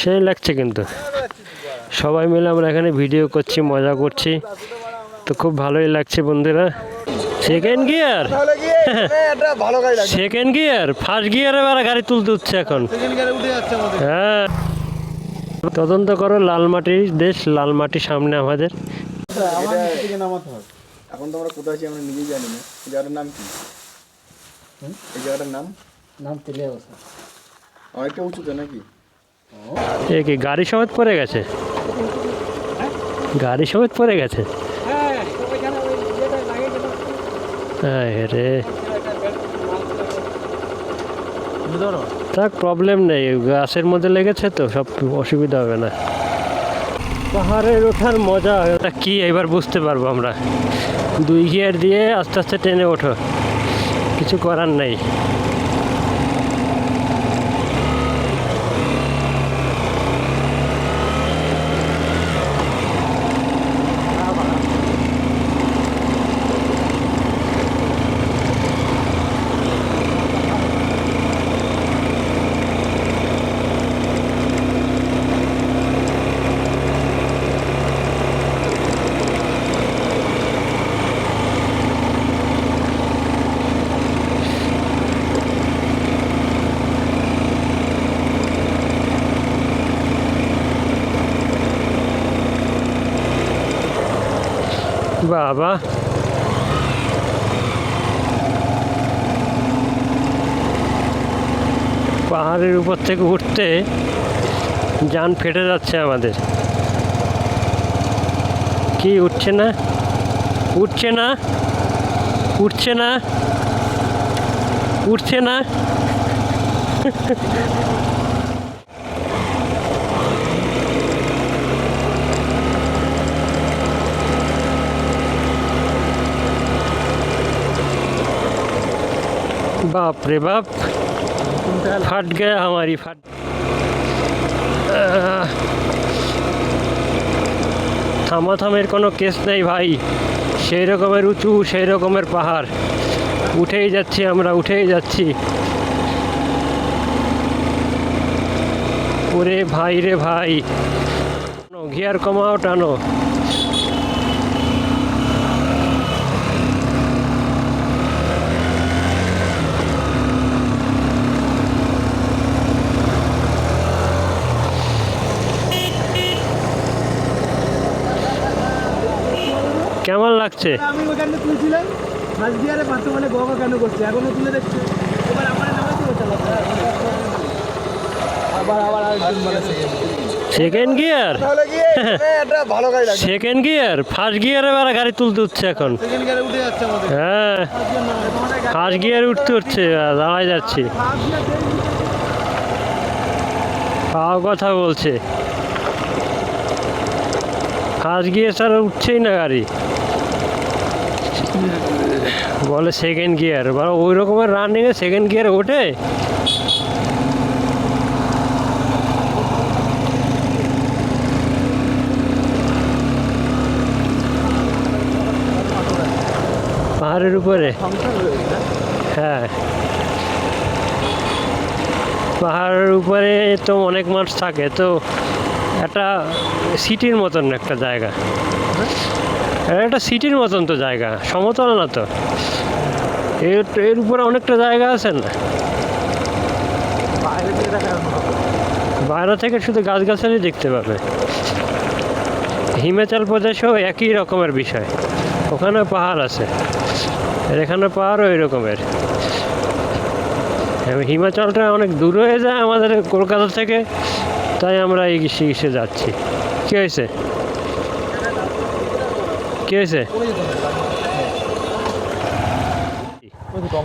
সেই লাগছে কিন্তু। সবাই মিলে আমরা এখানে ভিডিও করছি মজা করছি। তো খুব ভালোই লাগছে বন্ধুরা। Second gear second gear first গিয়ারে বেলা গাড়ি তুলতে হচ্ছে এখন। সেকেন্ড গিয়ারে উঠে যাচ্ছে আমাদের। হ্যাঁ। তদন্ত করো লালমাটির দেশ লালমাটি সামনে আমাদের। এখন তো আমরা কোথায় আছি আমরা নিজেই জানি না। জায়গাটার নাম কি? এই জায়গাটার নাম? নাম অনেকটা উঁচুতে নাকি? এ কি, গাড়ি সমেত পড়ে গেছে? গাড়ি সমেত পড়ে গেছে? রে। থাক প্রবলেম নেই, গাছের মধ্যে লেগেছে তো, সব অসুবিধা হবে না। পাহাড়ের ওঠার মজা ওটা কি, এবার বুঝতে পারব আমরা। দুই গিয়ার দিয়ে আস্তে আস্তে টেনে ওঠো। কিছু করার নেই। বাবা। পাহাড়ের উপর থেকে উঠতে যান ফেটে যাচ্ছে আমাদের। কি, উঠছে না? উঠছে না? উঠছে না? উঠছে না? बाप रे बाप फट गया हमारी फट আহ, থামাথামের কোনো কেস নেই ভাই সেই রকমের উঁচু সেই রকমের পাহাড় উঠেই যাচ্ছি আমরা উঠেই যাচ্ছি ওরে ভাই রে ভাই গিয়ার কমাও টানো লাগছে? আমি ওখানে তুলছিলাম। ফার্স্ট গিয়ারে বর্তমানে গগা কেন করছে। এখনও তুলে দেখছে। এবার আমার নামে তুলে চালাচ্ছে আবার আবার আরেকজন বলে second gear second gear first গিয়ারে বেলা গাড়ি তুলতে হচ্ছে এখন। সেকেন্ড গিয়ারে উঠে যাচ্ছে আমাদের। হ্যাঁ। ফার্স্ট গিয়ারে উঠতে হচ্ছে। দাঁড়ায় যাচ্ছি। পাওয়া কথা বলছে। ফার্স্ট গিয়ার ছাড়া উঠছেই না গাড়ি। বলে সেকেন্ড গিয়ার ওই রকমের রানিংয়ে সেকেন্ড গিয়ারে ওঠে। পাহাড়ের উপরে। হ্যাঁ। পাহাড়ের উপরে তো অনেক মানুষ থাকে, তো একটা সিটির মতন একটা জায়গা। এটা সিটির মতন তো জায়গা, সমতল না তো। এর এর উপরে অনেকটা জায়গা আছে না? বাইরে থেকে শুধু গাছগাছালি দেখতে পাবে। হিমাচল প্রদেশেও একই রকমের বিষয়। ওখানে পাহাড় আছে। এখানে পাহাড়ও ওই রকমের। হিমাচলটা অনেক দূর হয়ে যায় আমাদের কলকাতা থেকে। তাই আমরা এই গিসে যাচ্ছি। কী হয়েছে? কী হয়েছে টমেটো দেখো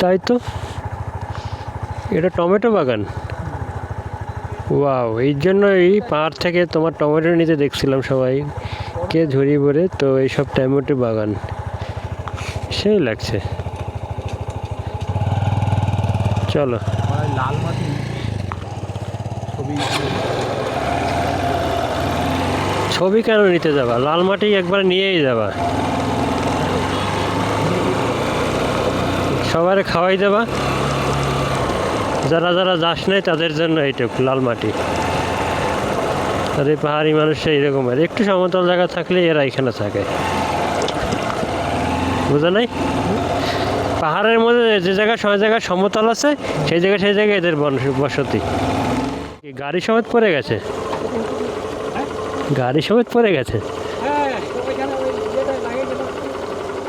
তাই তো? এটা টমেটো বাগান? ওয়াও এই জন্যই পাহাড় থেকে তোমার টমেটো নিতে দেখছিলাম সবাই। কে ঝুড়ি ভরে তো এইসব টমেটো বাগান। সেই লাগছে। চলো। লাল মাটি ছবি কেন নিতে যাবা? লাল মাটি একবার নিয়েই যাবা। সবারে খাওয়াই দেবা। যারা যারা যাস নাই তাদের জন্য এইটুকু লাল মাটি। আর এই পাহাড়ি মানুষ এইরকম আর একটু সমতল জায়গা থাকলে এরা এখানে থাকে। বুঝা নাই? পাহাড়ের মধ্যে যে জায়গা সব জায়গায় সমতল আছে সেই জায়গায় সেই জায়গায় এদের বসতি। গাড়ি সমেত পড়ে গেছে। গাড়ি সমেত পড়ে গেছে।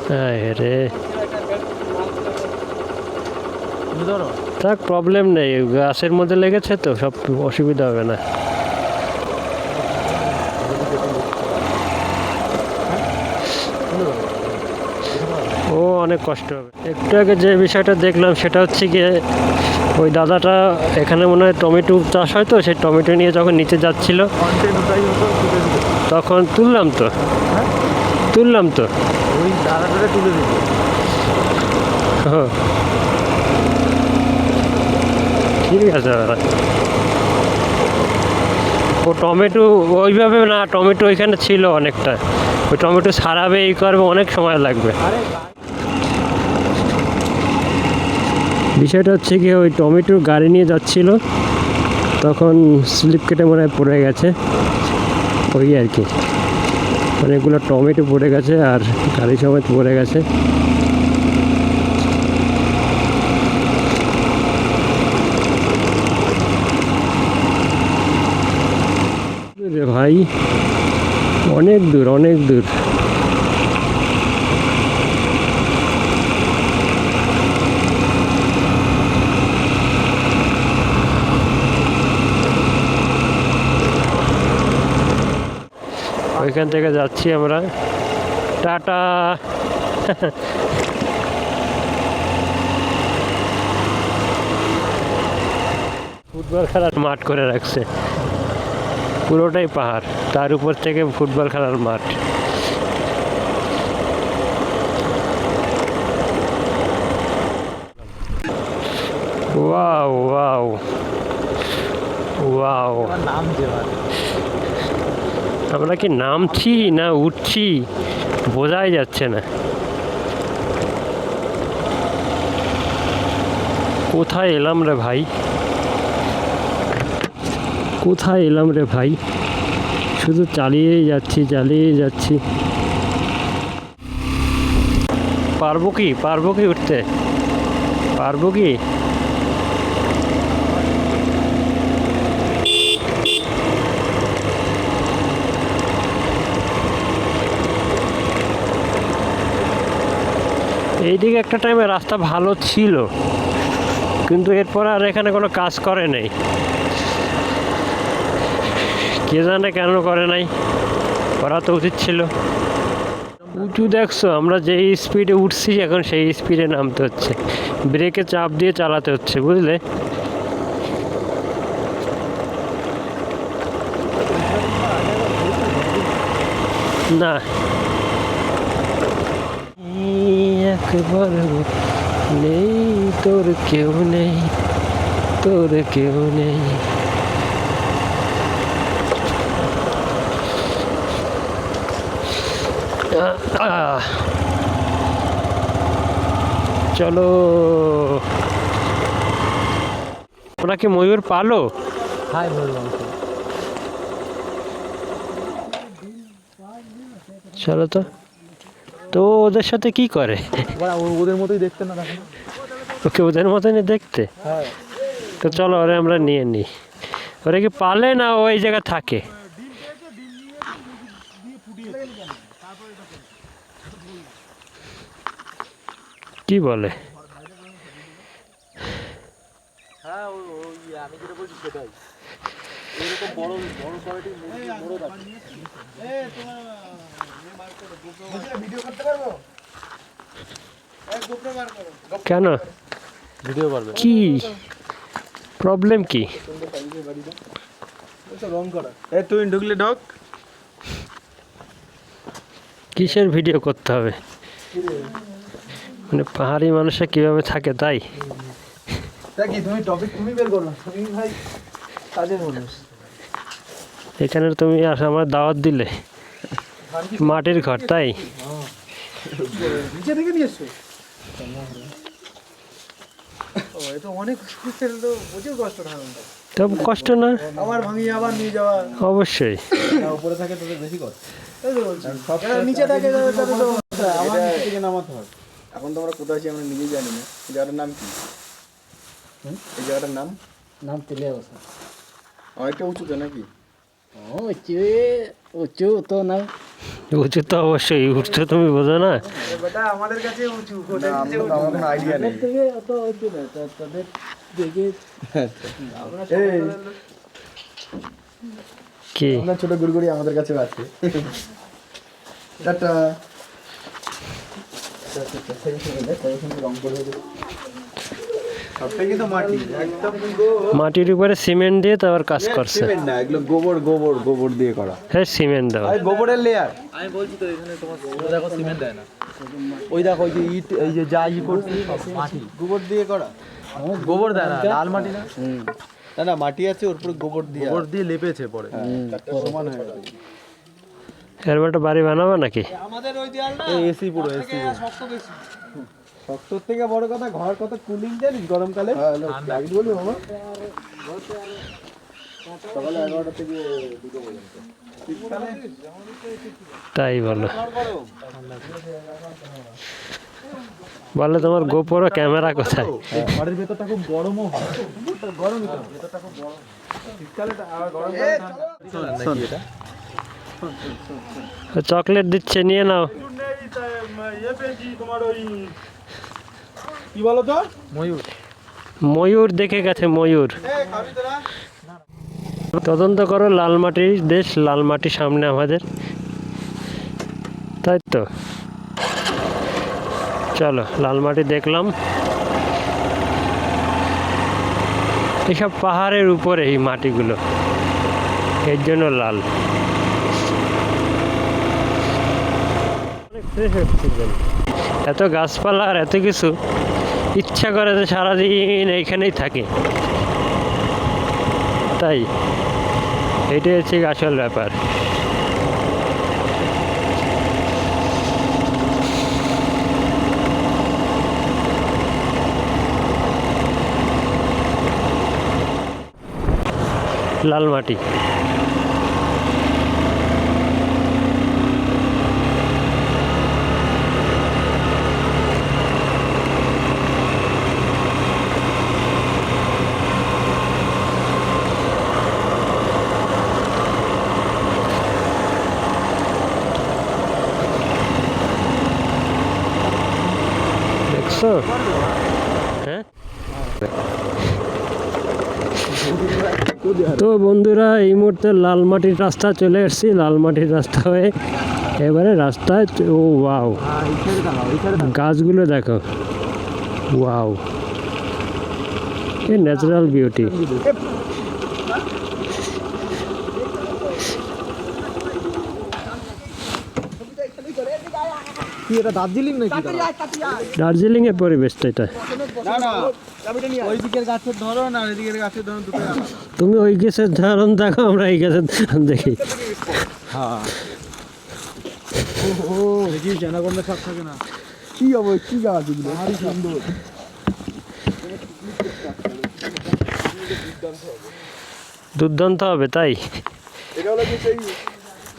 হ্যাঁ রে। ধরো। থাক প্রবলেম নেই গাছের মধ্যে লেগেছে তো সব অসুবিধা হবে না। ও অনেক কষ্ট হবে। একটু আগে যে বিষয়টা দেখলাম সেটা হচ্ছে গিয়ে ওই দাদাটা এখানে মনে হয় টমেটো চাষ হয় তো সেই টমেটো নিয়ে যখন নিচে যাচ্ছিল তখন তুললাম তো। তুললাম তো। ওই দাদাটা তুলে দিল। ও। ঠিক আছে দাদা ও টমেটো ওইভাবে না, টমেটো ওইখানে ছিল অনেকটা। ওই টমেটো সারাবে এই করবে, অনেক সময় লাগবে। বিষয়টা হচ্ছে কি, ওই টমেটোর গাড়ি নিয়ে যাচ্ছিল, তখন স্লিপ কেটে মনে হয় পড়ে গেছে। ওই আর কি। অনেকগুলো টমেটো পড়ে গেছে আর গাড়ি সমেত পড়ে গেছে রে ভাই, অনেক দূর অনেক দূর। ওইখান থেকে যাচ্ছি আমরা। টাটা। ফুটবল খেলার মাঠ করে রাখছে। পুরোটাই পাহাড়, তার উপর থেকে ফুটবল খেলার মাঠ। ওয়াও ওয়াও আমরা কি নামছি না উঠছি? বোঝাই যাচ্ছে না। কোথায় এলাম রে ভাই? কোথায় এলাম রে ভাই? শুধু চালিয়েই যাচ্ছি চালিয়েই যাচ্ছি। পারব কি? পারব কি উঠতে? পারব কি? এইদিকে একটা টাইমে রাস্তা ভালো ছিল। কিন্তু এরপর আর এখানে কোনো কাজ করে নাই। কে জানে কেন করে নাই, করা তো উচিত ছিল। উঁচু দেখছ, আমরা যেই স্পিডে উঠছি, এখন সেই স্পিডে নামতে হচ্ছে। ব্রেকে চাপ দিয়ে চালাতে হচ্ছে, বুঝলে? না। একবার নেই, তোর কেউ নেই, তোর কেউ নেই। চলো। ওরা কি ময়ূর পালো? হাই চলো তো। তো ওদের সাথে কি করে? ওদের মতোই দেখতে না ওকে ওদের মতনই দেখতে? হ্যাঁ। তো চলো ওরা আমরা নিয়ে নিই। ওরা কি পালে না ওই জায়গায় থাকে কি বলে হ্যাঁ ওই ওই আমি যেটা বলছি সেটাই এরকম বড় বড় কোয়ালিটির বড় ভিডিও করতে পারব? কেন? ভিডিও করবে কি? প্রবলেম কি? তুই ঢুকলে ঢোক। কিসের ভিডিও করতে হবে? মানে পাহাড়ি মানুষরা কীভাবে থাকে তাই? কি তুমি টপিক তুমি বের করো। তুমি ভাই কাজের মানুষ এখানে তুমি আস আমার দাওয়াত দিলে। মাটির ঘর তাই? নিচে থেকে নিয়ে এসছো কষ্ট না? আবার ভাঙিয়ে আবার নিয়ে যাওয়া। অবশ্যই। উপরে থাকে তোদের বেশি কষ্ট। এই তো বলছি যারা নিচে থাকে নামাতে হয় এখন তো আমরা কোথায় আছি আমরা নিজেই জানি না। এই জায়গাটার নাম কি? এই জায়গাটার নাম? নাম তুলে বসা অনেকটা উঁচুতে নাকি? ও উঁচু উঁচু তো না। উঁচু তো অবশ্যই উঠছো তুমি বোঝো না। আমাদের কাছে উঁচু আমাদের আইডিয়া নেই। অত উঁচু না তাদের দেখে কি? ছোট গুড়গুড়ি আমাদের কাছে আছে। টাটা সবটাই কিন্তু মাটি একদম মাটির উপরে সিমেন্ট দিয়ে তারপর কাজ করছে। সিমেন্ট না এগুলো গোবর গোবর গোবর দিয়ে করা। হ্যাঁ সিমেন্ট দেওয়া। গোবরের লেয়ার ওই দেখো ওই যে ইট এই যে যা ই করছি মাটি। গোবর দিয়ে করা। গোবর দেয় না লাল মাটি না? না না মাটি আছে ওর উপরে গোবর দিয়ে গোবর দিয়ে লেপেছে পরে। চারটা সমান হয়ে গেছে এরপর একটা বাড়ি বানাবো নাকি? ওই এসি পুরো এসি শক্তর থেকে বড় কথা ঘর কত কুলিং জানিস গরমকালে? লাইট বলি বাবা সকালে এগারোটা থেকে দুটো পর্যন্ত। তাই বলো। বলে। তোমার গোপর ক্যামেরা কোথায়? ঘরের ভেতরটা খুব গরমও হয়। গরমই ভেতরটা খুব গরম। শীতকালে ঠান্ডা। চকলেট দিচ্ছে নিয়ে নাও। কি বলো তো? ময়ূর। ময়ূর দেখে গেছে ময়ূর। তদন্ত করো লাল মাটির দেশ লাল মাটি সামনে আমাদের। তাই তো? চলো লাল মাটি দেখলাম। এসব পাহাড়ের উপরে এই মাটিগুলো। এর জন্য লাল। এত গাছপালা আর এত কিছু, ইচ্ছা করে যে সারাদিন এইখানেই থাকে। তাই, এটাই হচ্ছে আসল ব্যাপার। লাল মাটি হ্যাঁ? তো বন্ধুরা, এই মুহূর্তে লাল মাটির রাস্তা চলে এসেছি লাল মাটির রাস্তা হয়ে এবারে রাস্তায় ও ওয়াও গাছগুলো দেখো। ওয়াও এ ন্যাচারাল বিউটি কি এটা দার্জিলিং নাকি দার্জিলিং এর পরিবেশটা এটা। ওই ধরন গাছের ধরন তুমি ওই গাছের ধারণ দেখো আমরা এই গাছের ধারণ দেখি। হ্যাঁ। কি হবে কি গাছ সুন্দর দুর্দান্ত হবে তাই? এটা হলো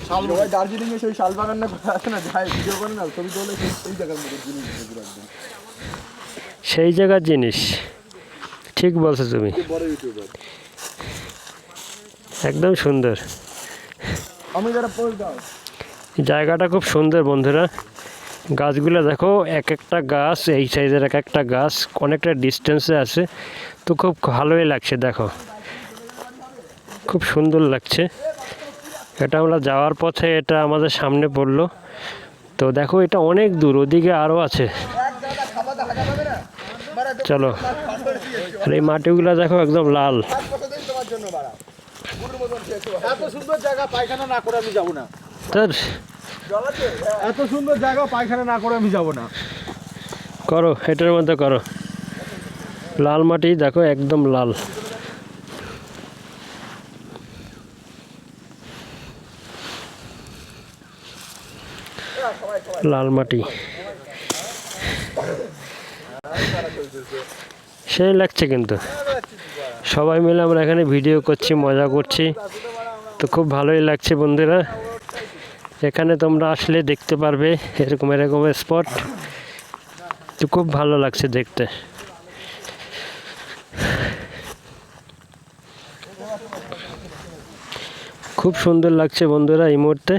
সবাই দার্জিলিং এ সেই শাল বাগান না যায় ভিডিও করে না ছবি তোলে সেই জায়গার মতো জিনিস একদম সেই জায়গার জিনিস। ঠিক বলছো তুমি। একদম সুন্দর। আমি যারা পোস্ট দাও। জায়গাটা খুব সুন্দর বন্ধুরা। গাছগুলো দেখো এক একটা গাছ এই সাইজের এক একটা গাছ অনেকটা ডিস্টেন্সে আছে। তো খুব ভালোই লাগছে দেখো। খুব সুন্দর লাগছে। এটা আমরা যাওয়ার পথে এটা আমাদের সামনে পড়ল। তো দেখো এটা অনেক দূর ওদিকে আরও আছে। চলো আর এই মাটিগুলো দেখো একদম লাল। এত সুন্দর জায়গা পায়খানা না করে আমি যাব না। তার এত সুন্দর জায়গা পায়খানা না করে আমি যাব না। করো এটার মধ্যে করো। লাল মাটি দেখো একদম লাল। লাল মাটি সেই লাগছে কিন্তু। সবাই মিলে আমরা এখানে ভিডিও করছি, মজা করছি। তো খুব ভালোই লাগছে বন্ধুরা। এখানে তোমরা আসলে দেখতে পারবে এরকম এরকম স্পট। তো খুব ভালো লাগছে দেখতে। খুব সুন্দর লাগছে বন্ধুরা এই মুহূর্তে।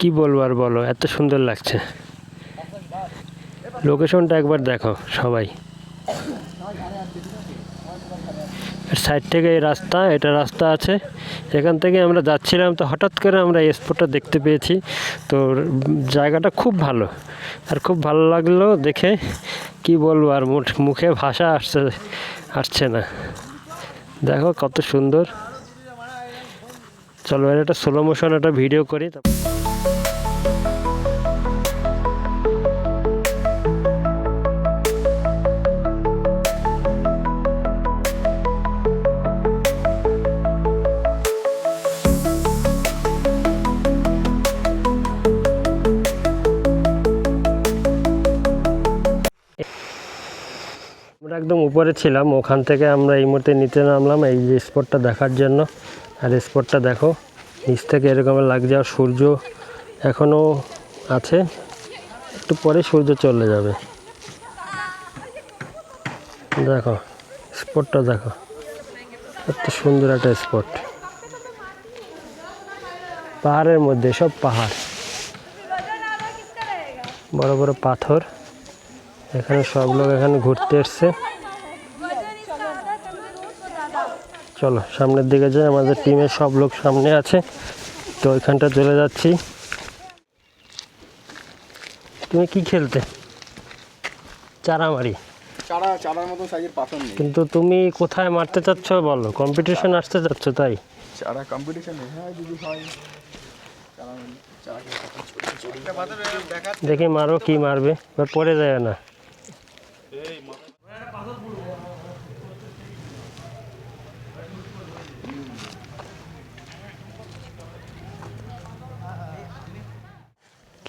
কি বলব আর বলো, এত সুন্দর লাগছে। লোকেশনটা একবার দেখো সবাই। সাইড থেকে এই রাস্তা, এটা রাস্তা আছে। এখান থেকে আমরা যাচ্ছিলাম তো হঠাৎ করে আমরা এই স্পটটা দেখতে পেয়েছি। তো জায়গাটা খুব ভালো। আর খুব ভালো লাগল দেখে কি বলব আর মুখে ভাষা আসছে আসছে না। দেখো কত সুন্দর। চলো একটা স্লো মোশন একটা ভিডিও করি একদম উপরে ছিলাম, ওখান থেকে আমরা এই মুহূর্তে নিচে নামলাম, এই যে স্পটটা দেখার জন্য। আর স্পটটা দেখো, নিচ থেকে এরকম লাগছে আর সূর্য এখনও আছে, একটু পরে সূর্য চলে যাবে। দেখো স্পটটা দেখো, কত সুন্দর একটা স্পট পাহাড়ের মধ্যে, সব পাহাড়। বড় বড় পাথর, এখানে সব লোক এখানে ঘুরতে এসছে। চলো সামনের দিকে যাই আমাদের টিমের সব লোক সামনে আছে। তো ওইখানটা চলে যাচ্ছি। তুমি কি খেলতে? চারামারি। চারা চারার মতো সাইজের পাথর নেই। কিন্তু তুমি কোথায় মারতে চাচ্ছ বলো? কম্পিটিশন আসতে চাচ্ছ তাই? চারা কম্পিটিশনে হ্যাঁ যদি হয় দেখি মারো কি মারবে এবার পড়ে যায় না।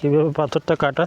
কীভাবে পাথরটা কাটা?